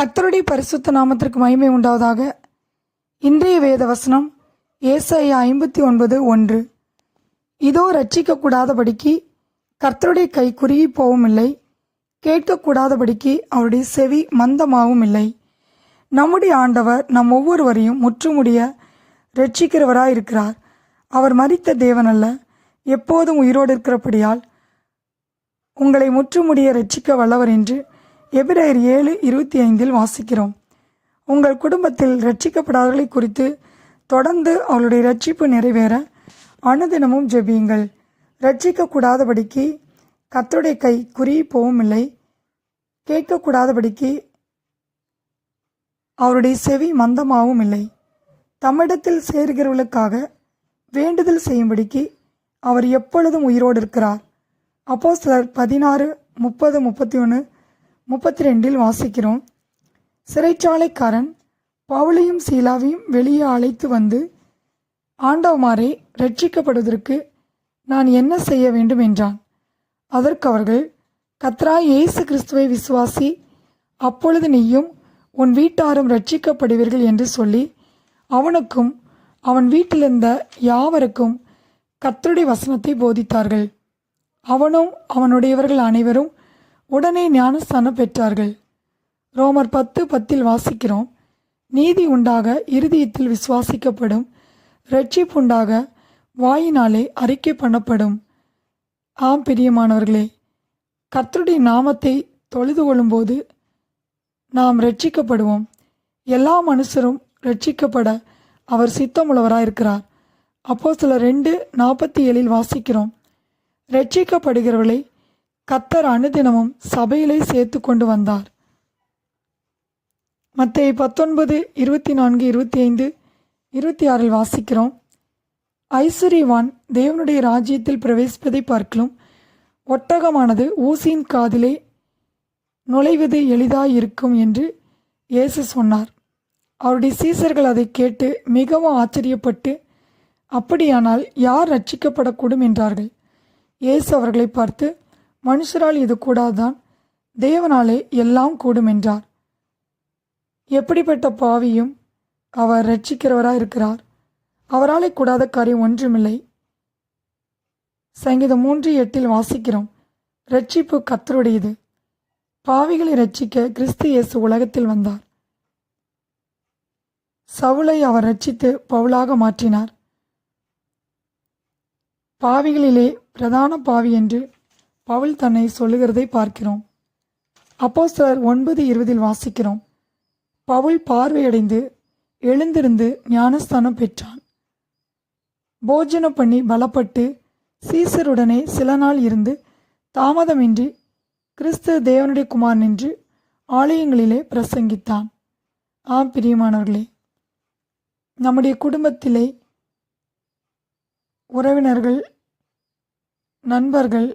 கர்த்தருடைய பரிசுத்த நாமத்திற்கு மகிமை உண்டாவதாக. இன்றைய வேத வசனம் ஏசாயா ஐம்பத்தி ஒன்பது ஒன்று. இதோ ரட்சிக்கக்கூடாதபடிக்கு கர்த்தருடைய கை குறுகி போவும் இல்லை கேட்கக்கூடாதபடிக்கு அவருடைய செவி மந்தமாகவும் இல்லை நம்முடைய ஆண்டவர் நம் ஒவ்வொருவரையும் முற்றுமுடிய ரட்சிக்கிறவராயிருக்கிறார் அவர் மறித்த தேவனல்ல எப்போதும் உயிரோடு இருக்கிறபடியால் உங்களை முற்றுமுடிய ரட்சிக்க வல்லவர் என்று எபிரேயர் ஏழு இருபத்தி ஐந்தில் வாசிக்கிறோம். உங்கள் குடும்பத்தில் ரட்சிக்கப்படாதவர்களை குறித்து தொடர்ந்து அவளுடைய ரட்சிப்பு நிறைவேற அனுதினமும் ஜெபியுங்கள். ரட்சிக்கக்கூடாதபடிக்கு கர்த்தருடைய கை குறி போவும் இல்லை கேட்கக்கூடாதபடிக்கு அவருடைய செவி மந்தமாகவும் இல்லை தம்மிடத்தில் சேர்கிறவர்களுக்காக வேண்டுதல் செய்யும்படிக்கு அவர் எப்பொழுதும் உயிரோடு இருக்கிறார். அப்போ சிலர் பதினாறு முப்பது முப்பத்தி ஒன்று முப்பத்தி ரெண்டில் வாசிக்கிறோம். சிறைச்சாலைக்காரன் பவுலையும் சீலாவையும் வெளியே அழைத்து வந்து ஆண்டவமாரே ரட்சிக்கப்படுவதற்கு நான் என்ன செய்ய வேண்டும்? என்றான். அதற்கு அவர்கள் கத்ரா இயேசு கிறிஸ்துவை விசுவாசி அப்பொழுது நீயும் உன் வீட்டாரும் ரட்சிக்கப்படுவீர்கள் என்று சொல்லி அவனுக்கும் அவன் வீட்டிலிருந்த யாவருக்கும் கத்தருடைய வசனத்தை போதித்தார்கள். அவனும் அவனுடையவர்கள் அனைவரும் உடனே ஞானஸ்தானம் பெற்றார்கள். ரோமர் பத்து பத்தில் வாசிக்கிறோம். நீதி உண்டாக இருதயத்தில் விசுவாசிக்கப்படும். ரட்சிப்புண்டாக வாயினாலே அறிக்கை பண்ணப்படும். ஆம் பிரியமானவர்களே கர்த்தருடைய நாமத்தை தொழுது கொள்ளும்போது நாம் ரட்சிக்கப்படுவோம் எல்லா மனுஷரும் ரட்சிக்கப்பட அவர் சித்தமுள்ளவராயிருக்கிறார். அப்போ சில ரெண்டு நாற்பத்தி ஏழில் வாசிக்கிறோம். ரட்சிக்கப்படுகிறவர்களை கத்தர் அனுதினமும் சபையிலே சேர்த்து கொண்டு வந்தார். மத்திய பத்தொன்பது இருபத்தி நான்கு இருபத்தி ஐந்து இருபத்தி ஆறில் வாசிக்கிறோம். ஐஸ்வர்யவான் தேவனுடைய ராஜ்யத்தில் பிரவேசிப்பதை பார்க்கலாம் ஒட்டகமானது ஊசியின் காதிலே நுழைவது எளிதாயிருக்கும் என்று இயேசு சொன்னார். அவருடைய சீசர்கள் அதை கேட்டு மிகவும் ஆச்சரியப்பட்டு அப்படியானால் யார் ரட்சிக்கப்படக்கூடும் என்றார்கள். இயேசு அவர்களை பார்த்து மனுஷரால் இது கூடாதான். தேவனாலே எல்லாம் கூடும் என்றார். எப்படிப்பட்ட பாவியும் அவர் ரட்சிக்கிறவராக இருக்கிறார். அவராலே கூடாத காரியம் ஒன்றுமில்லை. சங்கீதம் மூன்று எட்டில் வாசிக்கிறோம். ரட்சிப்பு கத்தருடையது பாவிகளை ரட்சிக்க கிறிஸ்து இயேசு உலகத்தில் வந்தார். சவுளை அவர் ரட்சித்து பவுலாக மாற்றினார். பாவிகளிலே பிரதான பாவி என்று பவுல் தன்னை சொல்லுகிறதை பார்க்கிறோம். அப்போஸ்தலர் ஒன்பது இருபதில் வாசிக்கிறோம். பவுல் பார்வையடைந்து எழுந்திருந்து ஞானஸ்தானம் பெற்றான். போஜனம் பண்ணி பலப்பட்டு சீசருடனே சில நாள் இருந்து தாமதமின்றி கிறிஸ்து தேவனுடைய குமார் என்று ஆலயங்களிலே பிரசங்கித்தான். ஆம் பிரியமானவர்களே நம்முடைய குடும்பத்திலே உறவினர்கள் நண்பர்கள்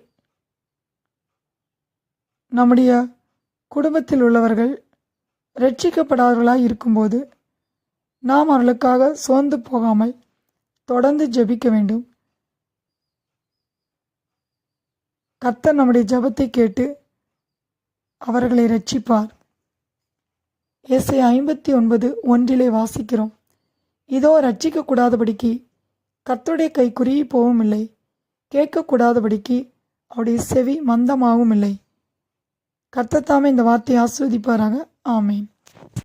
நம்முடைய குடும்பத்தில் உள்ளவர்கள் ரட்சிக்கப்படாதவர்களாக இருக்கும்போது நாம் அவர்களுக்காக சோர்ந்து போகாமல் தொடர்ந்து ஜெபிக்க வேண்டும். கர்த்தர் நம்முடைய ஜபத்தை கேட்டு அவர்களை ரட்சிப்பார். ஏசை ஐம்பத்தி ஒன்பது ஒன்றிலே வாசிக்கிறோம். இதோ ரட்சிக்கக்கூடாதபடிக்கு கர்த்தருடைய கை குறுகி போவும் இல்லை கேட்கக்கூடாதபடிக்கு அவருடைய செவி மந்தமாகவும் இல்லை கர்த்தத்தாமே இந்த வார்த்தையை ஆஸ்வதிப்பாராக ஆமேன்.